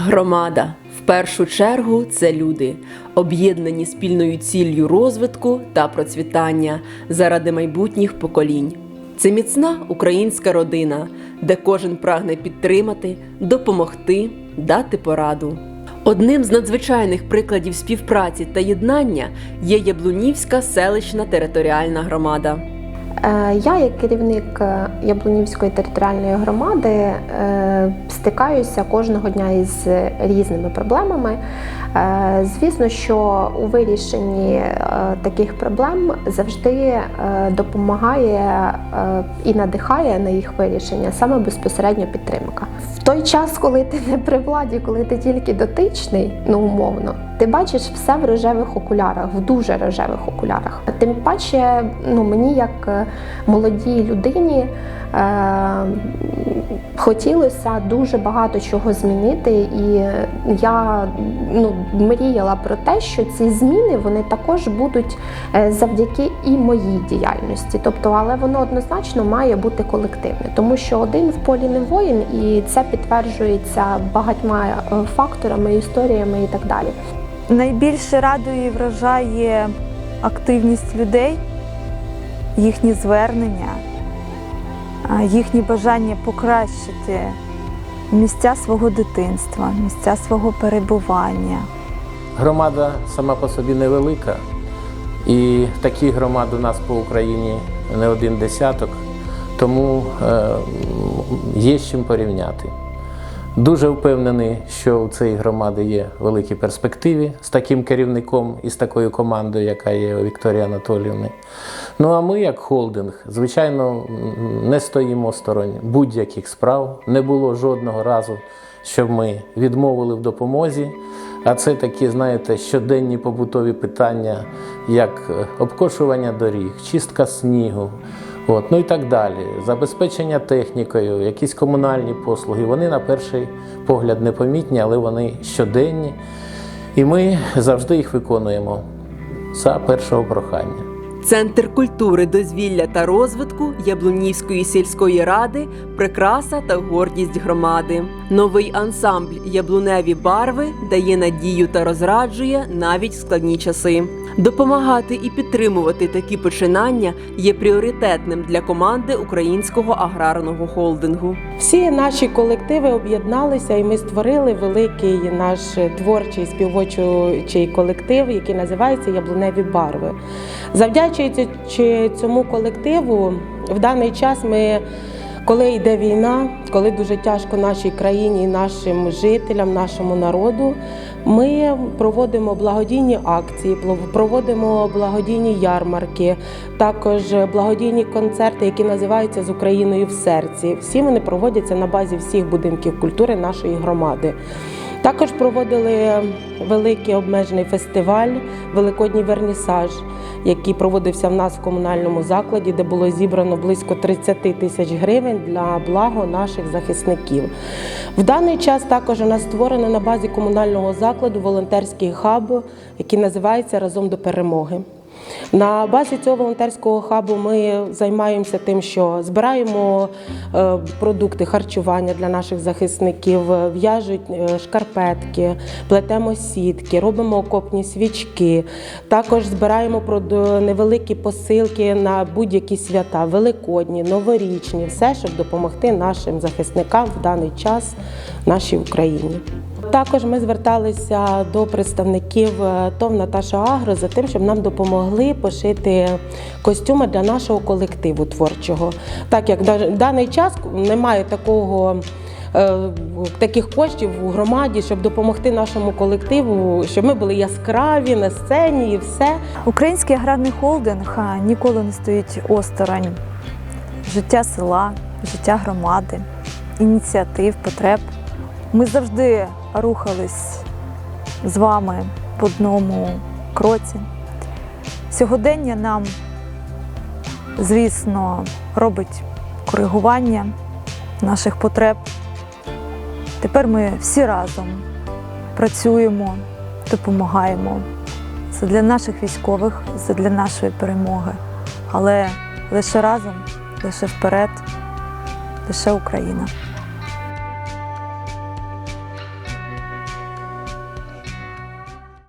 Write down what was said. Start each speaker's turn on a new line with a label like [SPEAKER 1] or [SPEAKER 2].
[SPEAKER 1] Громада в першу чергу це люди, об'єднані спільною ціллю розвитку та процвітання заради майбутніх поколінь. Це міцна українська родина, де кожен прагне підтримати, допомогти, дати пораду. Одним з надзвичайних прикладів співпраці та єднання є Яблунівська селищна територіальна громада.
[SPEAKER 2] Е, Я, як керівник е, Яблунівської територіальної громади, е, стикаюся кожного дня із різними проблемами. Звісно, що у вирішенні таких проблем завжди допомагає і надихає на їх вирішення саме безпосередньо підтримка. В той час, коли ти не при владі, коли ти тільки дотичний, ну умовно, ти бачиш все в рожевих окулярах, в дуже рожевих окулярах. Тим паче, ну мені як е, молодій людині е, хотілося дуже багато чого змінити, і я ну, мріяла про те, що ці зміни вони також будуть е, завдяки і моїй діяльності. Тобто, але воно однозначно має бути колективне, тому що один в полі не воїн, і це підтверджується багатьма е, факторами, історіями і так далі.
[SPEAKER 3] Найбільше радує і вражає активність людей, їхні звернення, їхнє бажання покращити місця свого дитинства, місця свого перебування.
[SPEAKER 4] Громада сама по собі невелика, і таких громад у нас по Україні не один десяток, тому е, є з чим порівняти. Дуже впевнений, що у цієї громади є великі перспективи з таким керівником і з такою командою, яка є у Вікторії Анатоліївни. Ну а ми, як холдинг, звичайно, не стоїмо сторонь будь-яких справ. Не було жодного разу, щоб ми відмовили в допомозі. А це такі, знаєте, щоденні побутові питання, як е, обкошування доріг, чистка снігу. От, ну і так далі. Забезпечення технікою, якісь комунальні послуги. Вони на перший погляд непомітні, але вони щоденні. І ми завжди їх виконуємо за першого прохання.
[SPEAKER 1] Центр культури, дозвілля та розвитку Яблунівської сільської ради прикраса та гордість громади. Новий ансамбль Яблуневі барви дає надію та розраджує навіть в складні часи. Допомагати і підтримувати такі починання є пріоритетним для команди українського аграрного холдингу.
[SPEAKER 5] Всі наші колективи об'єдналися, і ми створили великий наш творчий співочий колектив, який називається Яблуневі барви. Завдячуючи цьому колективу, в даний час ми. Коли йде війна, коли дуже тяжко нашій країні, нашим жителям, нашому народу, ми проводимо благодійні акції, проводимо благодійні ярмарки, також благодійні концерти, які називаються з Україною в серці. Всі вони проводяться на базі всіх будинків культури нашої громади. Також проводили великий обмежений фестиваль, великодній вернісаж, який проводився в нас в комунальному закладі, де було зібрано близько 30 тисяч гривень для благо наших захисників. В даний час також у нас створено на базі комунального закладу волонтерський хаб, який називається Разом до перемоги. На базі цього волонтерського хабу ми займаємося тим, що збираємо е, продукти харчування для наших захисників, в'яжуть е, шкарпетки, плетемо сітки, робимо окопні свічки. Також збираємо невеликі посилки на будь-які свята, великодні, новорічні, все, щоб допомогти нашим захисникам в даний час в нашій Україні. Також ми зверталися до представників е, ТОВ Наташа Агро за тим, щоб нам допомогли пошити костюми для нашого колективу творчого. Так як в даний час немає такого. е, Таких коштів у громаді, щоб допомогти нашому колективу, щоб ми були яскраві на сцені і все.
[SPEAKER 3] Український аграрний холдинг ніколи не стоїть осторонь життя села, життя громади, ініціатив, потреб. Ми завжди рухались з вами в одному кроці. Сьогодення нам, звісно, робить коригування наших потреб. Тепер ми всі разом працюємо, допомагаємо. Це для наших військових, це для нашої перемоги. Але лише разом, лише вперед, лише Україна.